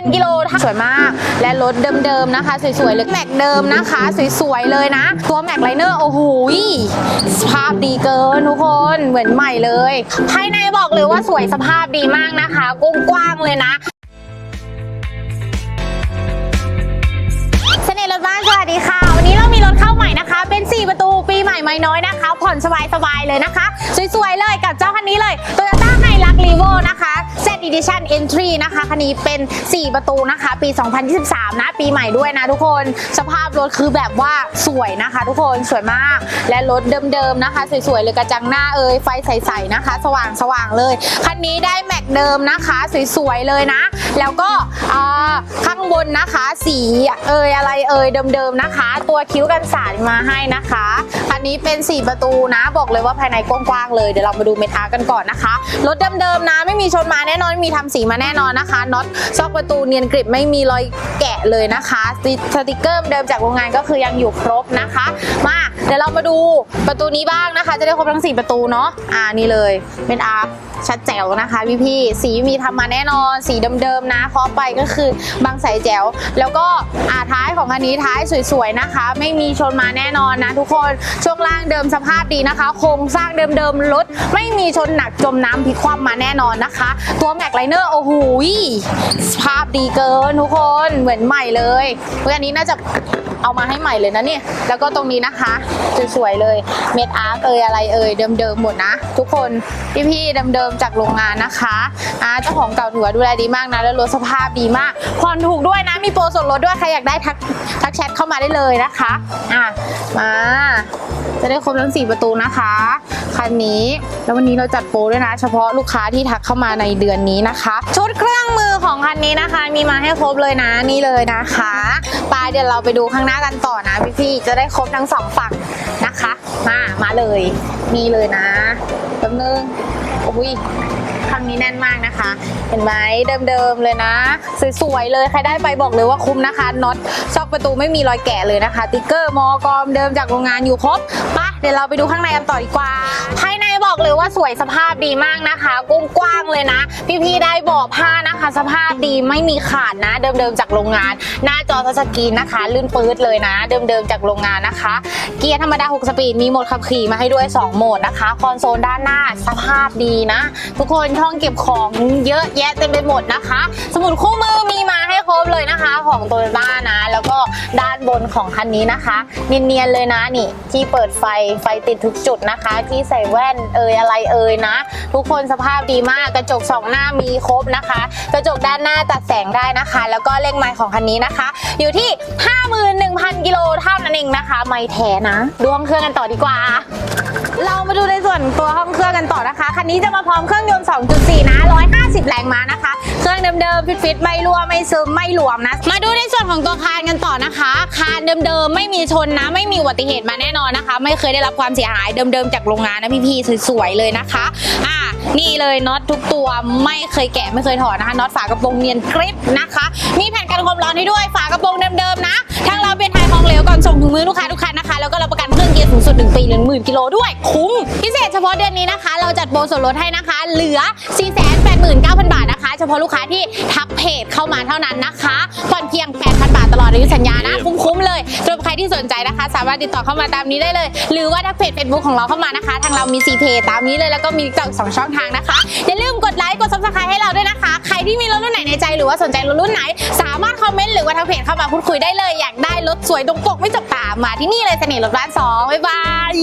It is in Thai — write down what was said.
1,000 กิโลสวยมาก และรถเดิมๆนะคะ สวยๆเลยแม็กเดิมนะคะ สวยๆเลยนะ ตัวแม็กไลเนอร์โอ้โหยสภาพดีเกินทุกคนเหมือนใหม่เลย ภายในบอกเลยว่าสวยสภาพดีมากนะคะกว้างๆเลยนะเสน่ห์รถบ้านสวัสดีค่ะ วันนี้เรามีรถเข้าใหม่นะคะ เป็น 4 ประตูปีใหม่ไม่น้อยนะคะ ผ่อนสบายๆเลยนะคะ สวยๆเลยกับเจ้าคันนี้เลย Toyota h i l u x r e v o นะคะ Z Edition Entry นะคะคันนี้เป็น 4 ประตูนะคะ ปี 2023 นะ ปีใหม่ด้วยนะทุกคน สภาพรถคือแบบว่าสวยนะคะ ทุกคนสวยมาก และรถเดิมๆนะคะ สวยๆเลยกระจังหน้าเอ่ยไฟใสๆนะคะ สว่างๆเลยคันนี้ได้แม็กเดิมนะคะ สวยๆเลยนะ แล้วก็ข้างบนนะคะสีเอ่ยอะไรเอ่ยเดิมๆนะคะ ตัวคิ้วกันสาดมาให้นะคะคันนี้เป็น 4 ประตูนะ บอกเลยว่าภายในกว้างๆเลยเดี๋ยวเรามาดูเมทากันก่อนนะคะรถเเดิมๆนะ ไม่มีชนมาแน่นอนมีทำสีมาแน่นอนนะคะน็อตซอกประตูเนียนกริบไม่มีรอยแกะเลยนะคะสติกเกอร์เดิมจากโรงงานก็คือยังอยู่ครบนะคะ มาเดี๋ยวเรามาดูประตูนี้บ้างนะคะ จะได้ครบทั้ง 4 ประตูเนาะอ่านี่เลยเป็นอาร์ชัดแจ๋วนะคะพี่พี่ๆสีมีทำมาแน่นอน สีเดิมๆนะเคาไปก็คือบางใสแจ๋วแล้วก็อาทา ของคันนี้ท้ายสวยๆนะคะ ไม่มีชนมาแน่นอนนะทุกคนช่วงล่างเดิมสภาพดีนะคะ โครงสร้างเดิมๆรถไม่มีชนหนักจมน้ำพลิกคว่ำมาแน่นอนนะคะ ตัวแม็กไลเนอร์โอ้โหสภาพดีเกินทุกคนเหมือนใหม่เลยเพื่อนอันนี้น่าจะเอามาให้ใหม่เลยนะเนี่ยแล้วก็ตรงนี้นะคะสวยๆเลยเม็ดอาร์คเอยอะไรเอยเดิมๆหมดนะ ทุกคนพี่ๆเดิมๆจากโรงงานนะคะอาเจ้าของเก่าถือว่าดูแลดีมากนะแล้วรถสภาพดีมากผ่อนถูกด้วยนะมีโปรส่วนลดด้วยใครอยากได้ทักทักแชทเข้ามาได้เลยนะคะอะมาจะได้ครบทั้ง 4 ประตูนะคะ คันนี้ แล้ววันนี้เราจัดโปรด้วยนะ เฉพาะลูกค้าที่ทักเข้ามาในเดือนนี้นะคะ ชุดเครื่องมือของคันนี้นะคะ มีมาให้ครบเลยนะนี่เลยนะคะไปเดี๋ยวเราไปดูข้างหน้ากันต่อนะพี่ๆจะได้ครบทั้งสองฝั่งนะคะ มามาเลยนี่เลยนะแป๊บนึงโอ้ย ครั้งนี้แน่นมากนะคะ เห็นไหมเดิมๆเลยนะ สวยๆเลยใครได้ไปบอกเลยว่าคุ้มนะคะน็อตซอกประตูไม่มีรอยแกะเลยนะคะติ๊กเกอร์มอกรเดิมจากโรงงานอยู่ครบปะเดี๋ยวเราไปดูข้างในกันต่อดีกว่าภายใน บอกเลยว่าสวยสภาพดีมากนะคะกว้างๆเลยนะ พี่ๆได้บอกผ้านะคะ สภาพดีไม่มีขาดนะ เดิมๆจากโรงงาน หน้าจอทัชสกรีนนะคะ ลื่นปื๊ดเลยนะ เดิมๆจากโรงงานนะคะ เกียร์ธรรมดา 6 สปีดมีโหมดขับขี่มาให้ด้วย 2 โหมดนะคะ คอนโซลด้านหน้าสภาพดีนะ ทุกคนช่องเก็บของเยอะแยะเต็มไปหมดนะคะ สมุดคู่มือมีมา รบเลยนะคะของโตโยต้านะ แล้วก็ด้านบนของคันนี้นะคะเนียนๆเลยนะนี่ ที่เปิดไฟไฟติดทุกจุดนะคะ ที่ใส่แว่นเอยอะไรเอยนะ ทุกคนสภาพดีมากกระจกสองหน้ามีครบนะคะ กระจกด้านหน้าตัดแสงได้นะคะ แล้วก็เลขไมล์ของคันนี้นะคะ อยู่ที่ 51,000กิโลเท่านั้นเองนะคะ ไม่แท้นะดูห้องเครื่องกันต่อดีกว่า เรามาดูในส่วนตัวห้องเครื่องกันต่อนะคะ คันนี้จะมาพร้อมเครื่องยนต์ 2.4 นะ 150 แรงม้านะคะ เครื่องเดิมๆ ฟิตๆ ไม่รั่ว ไม่ซึม ไม่หลวมนะ มาดูในส่วนของตัวคานกันต่อนะคะ คานเดิมๆ ไม่มีชนนะ ไม่มีอุบัติเหตุมาแน่นอนนะคะ ไม่เคยได้รับความเสียหายเดิมๆ จากโรงงานนะพี่ๆ สวยๆ เลยนะคะ อ่า นี่เลยน็อตทุกตัวไม่เคยแกะไม่เคยถอดนะคะ น็อตฝากระโปรงเนียนกริปนะคะ มีแผ่นกันความร้อนให้ด้วย ฝากระโปรงเดิมๆ นะ ทางเราเป็นไทยของเหลวก่อนส่งถึงมือลูกค้าทุกคัน สูงสุด 1 ปีหรือหมื่นกิโลด้วย คุ้ม พิเศษเฉพาะเดือนนี้นะคะ เราจัดโบนส่วนลดให้นะคะ เหลือ 489,000 บาทนะคะ เฉพาะลูกค้าที่ทักเพจเข้ามาเท่านั้นนะคะผ่อนเพียง 8,000 บาทตลอดอายุสัญญานะ คุ้มๆเลยจน ที่สนใจนะคะ สามารถติดต่อเข้ามาตามนี้ได้เลย หรือว่าทักเพจ Facebook ของเราเข้ามานะคะ ทางเรามีซีเพจตามนี้เลยแล้วก็มีติ๊กต็อกสองช่องทางนะคะ อย่าลืมกดไลค์กดซับสไครต์ให้เราด้วยนะคะ ใครที่มีรถรุ่นไหนในใจหรือว่าสนใจรถรุ่นไหน สามารถคอมเมนต์หรือว่าทักเพจเข้ามาพูดคุยได้เลยอยากได้รถสวยตรงปกไม่จบตามาที่นี่เลยเสน่ห์รถบ้านสองบ๊ายบาย